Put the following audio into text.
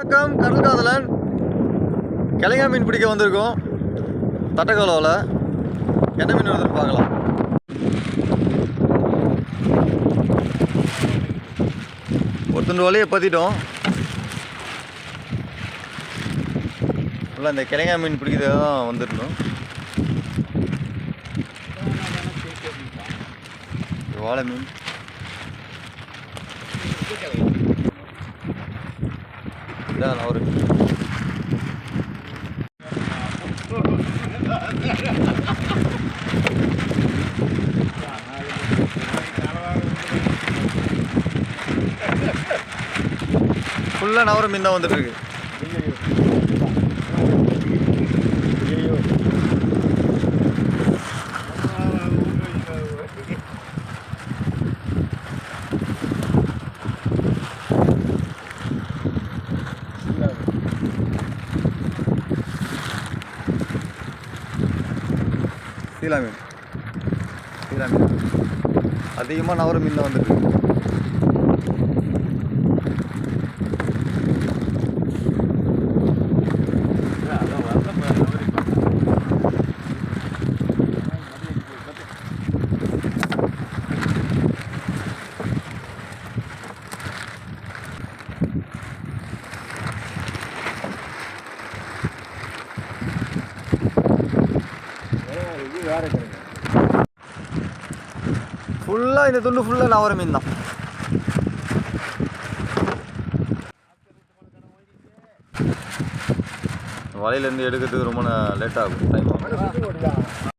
வணக்கம். கடல் காதலன் கிளைங்கா மீன் பிடிக்க வந்திருக்கோம். தட்டக்கோலாவில் என்ன மீன் வருதுன்னு பார்க்கலாம். ஒரு துண்டு வலையை பற்றிட்டோம் இந்த கிளைங்கா மீன் பிடிக்கிறதுக்கு தான் வந்துருந்தோம் வாழை மீன். இதான் அவரு ஃபுல்லாக நவரம் மீன் தான் வந்துட்டு சீலா மீன். சீலா மீன். அதிகமாக நவர மீன் தான் வந்துருக்கு. ஃபுல்லாக இந்த துண்டு ஃபுல்லாக நவர மீன் தான். வலையிலேருந்து எடுக்கிறதுக்கு ரொம்ப லேட் ஆகும். டைம் ஆகும்.